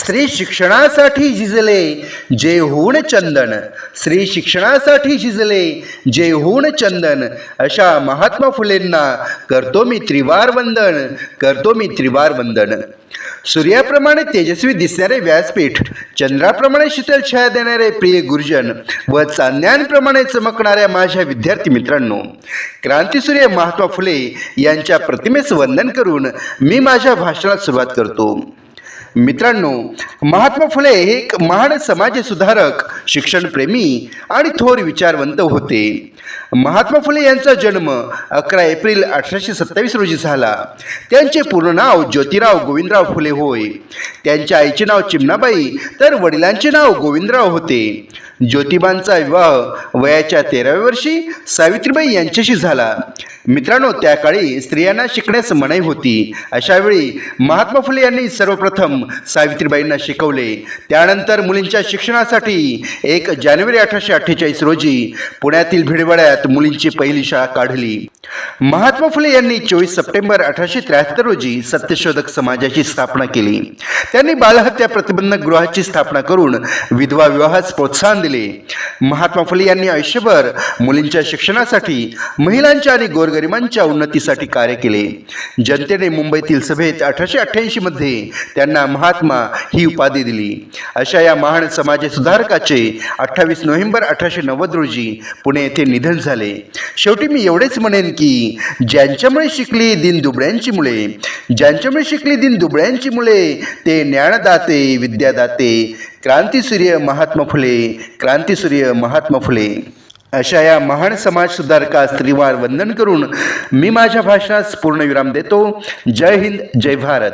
स्त्री शिक्षणासाठी झिजले जे चंदन. स्त्री शिक्षणासाठी झिजले जे चंदन. अशा महात्मा फुलेंना करतो मी त्रिवार वंदन करतो मी त्रिवार वंदन. सूर्याप्रमाणे तेजस्वी दिसणारे व्यासपीठ चंद्राप्रमाणे शीतल छाया देणारे प्रिय गुरुजन व चांदण्यांप्रमाणे चमकणाऱ्या माझ्या विद्यार्थी मित्रांनो क्रांतीसूर्य महात्मा फुले यांच्या प्रतिमेस वंदन करून मी माझ्या भाषणात सुरुवात करतो. मित्रांनो महात्मा फुले हे एक महान समाज सुधारक शिक्षणप्रेमी आणि थोर विचारवंत होते. महात्मा फुले यांचा जन्म अकरा एप्रिल अठराशे सत्तावीस रोजी झाला. त्यांचे पूर्ण नाव ज्योतिराव गोविंदराव फुले होय. त्यांच्या आईचे नाव चिमणाबाई तर वडिलांचे नाव गोविंदराव होते. ज्योतिबांचा विवाह वयाच्या तेराव्या वर्षी सावित्रीबाई यांच्याशी झाला. मित्रांनो त्या काळी स्त्रियांना शिकण्यास मनाई होती. अशावेळी महात्मा फुले यांनी सर्वप्रथम सावित्रीबाईंना शिकवले. त्यानंतर मुलींच्या शिक्षणासाठी एक जानेवारी अठराशे अठ्ठेचाळीस रोजी पुण्यातील भिडवाड्यात मुलींची पहिली शाळा काढली. महात्मा फुले यांनी चोवीस सप्टेंबर अठराशे त्र्याहत्तर रोजी सत्यशोधक समाजाची स्थापना केली. त्यांनी बालहत्या प्रतिबंधक गृहाची स्थापना करून विधवा विवाहास प्रोत्साहन दिले. महात्मा फुले यांनी आयुष्यभर मुलींच्या शिक्षणासाठी महिलांच्या आणि गोरगरिबांच्या उन्नतीसाठी कार्य केले. जनतेने मुंबईतील सभेत अठराशे अठ्ठ्याऐंशी मध्ये त्यांना महात्मा ही उपाधी दिली. अशा या महान समाज सुधारकाचे अठ्ठावीस नोव्हेंबर अठराशे नव्वद रोजी पुणे येथे निधन झाले. शेवटी मी एवढेच म्हणेन की ज्यांच्यामुळे शिकली दिन दुबळ्यांची मुळे ज्यांच्यामुळे शिकली दिन दुबळ्यांची मुळे ते ज्ञानदाते विद्यादाते क्रांतीसूर्य महात्मा फुले क्रांतीसूर्य महात्मा फुले. अशा या महान समाज सुधारकास त्रिवार वंदन करून मी माझ्या भाषणास पूर्णविराम देतो. जय हिंद जय भारत.